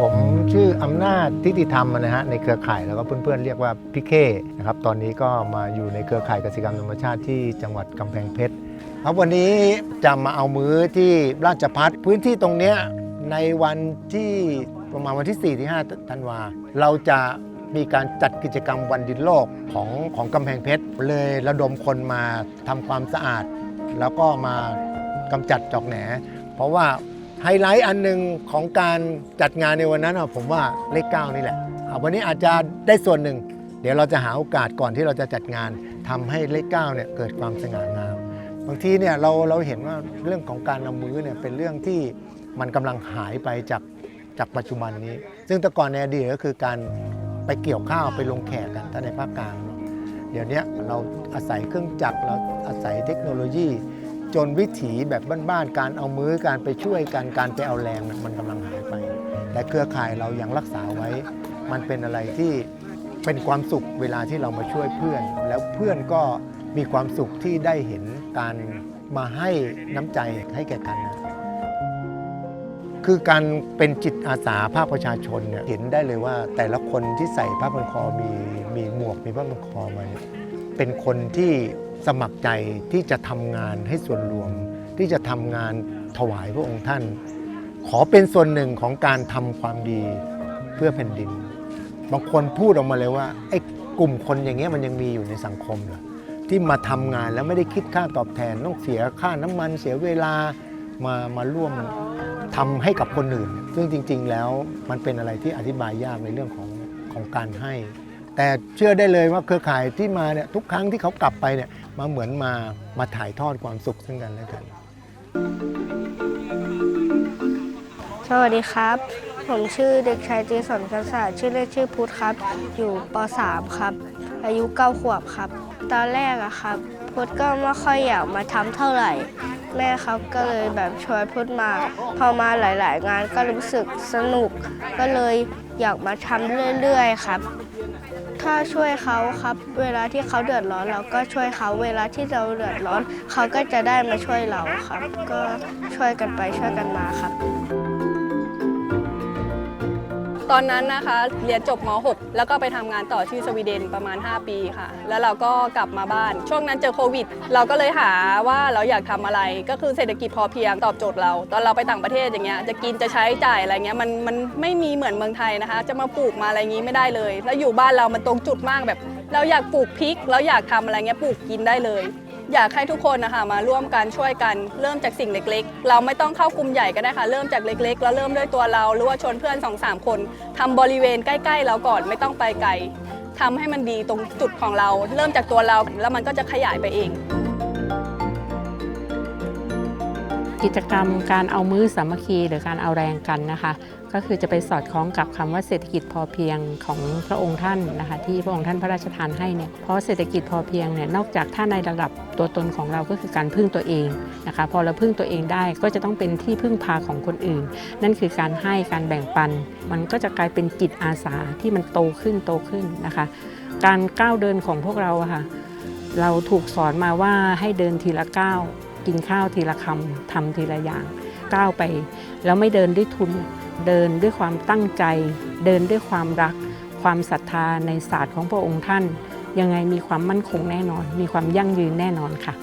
ผมชื่ออำนาจทิติธรรมนะฮะในเครือข่ายแล้วก็เพื่อนๆเรียกว่าพี่เคนะครับตอนนี้ก็มาอยู่ในเครือข่ายกสิกรรมธรรมชาติที่จังหวัดกำแพงเพชรครับวันนี้จะมาเอามื้อที่ราชพัฒพื้นที่ตรงเนี้ยในวันที่ประมาณวันที่ 4 ที่ 5 ธันวา เราจะมีการจัดกิจกรรมวันดินโลกของของกำแพงเพชร เลยระดมคนมาทำความสะอาด แล้วก็มากำจัดจอกแหน เพราะว่า ไฮไลท์อันหนึ่งของการจัดงานในวันนั้นอะผมว่าเลขเก้านี่แหละวันนี้อาจจะได้ส่วนหนึ่ง เดี๋ยวเราจะหาโอกาสก่อนที่เราจะจัดงานทำให้เลขเก้าเนี่ยเกิดความสง่างาม บางทีเนี่ยเราเราเห็นว่าเรื่องของการนำมือเนี่ยเป็นเรื่องที่มันกำลังหายไปจากจากปัจจุบันนี้ ซึ่งแต่ก่อนในอดีตก็คือการไปเกี่ยวข้าวไปลงแขกกันถ้าในภาคกลางเดี๋ยวนี้เราอาศัยเครื่องจักรเราอาศัยเทคโนโลยี จนวิถีแบบบ้านๆการเอามือการไปช่วยกันการไปเอาแรงมันกำลังหายไป แต่เครือข่ายเรายังรักษาไว้ มันเป็นอะไรที่เป็นความสุขเวลาที่เรามาช่วยเพื่อน แล้วเพื่อนก็มีความสุขที่ได้เห็นการมาให้น้ำใจให้แก่กันนะคือการเป็นจิตอาสาภาคประชาชนเนี่ยเห็นได้เลยว่าแต่ละคนที่ใส่ผ้าพันคอมีมีหมวกมีผ้าพันคอมาเนี่ยเป็นคนที่ สมัครใจที่จะทำงานให้ส่วนรวม ที่จะทำงานถวายพระองค์ท่าน ขอเป็นส่วนหนึ่งของการทำความดีเพื่อแผ่นดิน บางคนพูดออกมาเลยว่าไอ้กลุ่มคนอย่างเงี้ยมันยังมีอยู่ในสังคมเหรอที่มาทำงานแล้วไม่ได้คิดค่าตอบแทนต้องเสียค่าน้ำมันเสียเวลามามาร่วมทำให้กับคนอื่น ซึ่งจริง ๆ แล้วมันเป็นอะไรที่อธิบายยากในเรื่องของของการให้ แต่เชื่อได้เลยว่าเครือข่ายที่มาเนี่ยทุกครั้งที่เขากลับไปเนี่ย มาเหมือนมามาถ่ายทอดความสุขซึ่งกันและกัน สวัสดีครับ ผมชื่อเด็กชายเจสันกันศาสตร์ชื่อเล่นชื่อพุทธครับ อยู่ป .3 ครับ อายุ 9 ขวบครับ ตอนแรกอะครับ พุทธก็ไม่ค่อยอยากมาทำเท่าไหร่ แม่ครับก็เลยแบบชวนพุทธมา พอมาหลาย ๆ งานก็รู้สึกสนุก ก็เลยอยากมาทำเรื่อย ๆ ครับ ถ้าช่วยเขาครับ เวลาที่เขาเดือดร้อนเราก็ช่วยเขาเวลาที่เราเดือดร้อน เขาก็จะได้มาช่วยเราครับ ก็ช่วยกันไปช่วยกันมาครับ ตอนนั้นนะคะ เรียนจบม .6 แล้วก็ไปทำงานต่อที่สวีเดนประมาณ 5 ปีค่ะ แล้วเราก็กลับมาบ้าน ช่วงนั้นเจอโควิด เราก็เลยหาว่าเราอยากทำอะไรก็คือเศรษฐกิจพอเพียงตอบโจทย์เรา ตอนเราไปต่างประเทศอย่างเงี้ยจะกินจะใช้จ่ายอะไรเงี้ยมันมันไม่มีเหมือนเมืองไทยนะคะ จะมาปลูกมาอะไรงี้ไม่ได้เลย แล้วอยู่บ้านเรามันตรงจุดมากแบบ เราอยากปลูกพริก เราอยากทำอะไรเงี้ยปลูกกินได้เลย อยากให้ทุกคนนะคะมาร่วมกันช่วยกันเริ่มจากสิ่งเล็กๆ เราไม่ต้องเข้ากลุ่มใหญ่ก็ได้ค่ะ เริ่มจากเล็กๆ แล้วเริ่มด้วยตัวเราหรือว่าชวนเพื่อน2อสคนทำบริเวณใกล้ ๆ เราก่อนไม่ต้องไปไกลทำให้มันดีตรงจุดของเรา เริ่มจากตัวเราแล้วมันก็จะขยายไปเอง กิจกรรมการเอามือสามัคคีหรือการเอาแรงกันนะคะ ก็คือจะไปสอดคล้องกับคำว่าเศรษฐกิจพอเพียงของพระองค์ท่านนะคะ ที่พระองค์ท่านพระราชทานให้เนี่ยเพราะเศรษฐกิจพอเพียงเนี่ยนอกจากถ้าในระดับตัวตนของเราก็คือการพึ่งตัวเองนะคะ พอเราพึ่งตัวเองได้ก็จะต้องเป็นที่พึ่งพาของคนอื่น นั่นคือการให้การแบ่งปัน มันก็จะกลายเป็นจิตอาสาที่มันโตขึ้นโตขึ้นนะคะ การก้าวเดินของพวกเราอะค่ะเราถูกสอนมาว่าให้เดินทีละก้าว กินข้าวทีละคำทำทีละอย่าง ก้าวไป แล้วไม่เดินด้วยทุน เดินด้วยความตั้งใจ เดินด้วยความรัก ความศรัทธาในศาสตร์ของพระองค์ท่าน ยังไงมีความมั่นคงแน่นอน มีความยั่งยืนแน่นอนค่ะ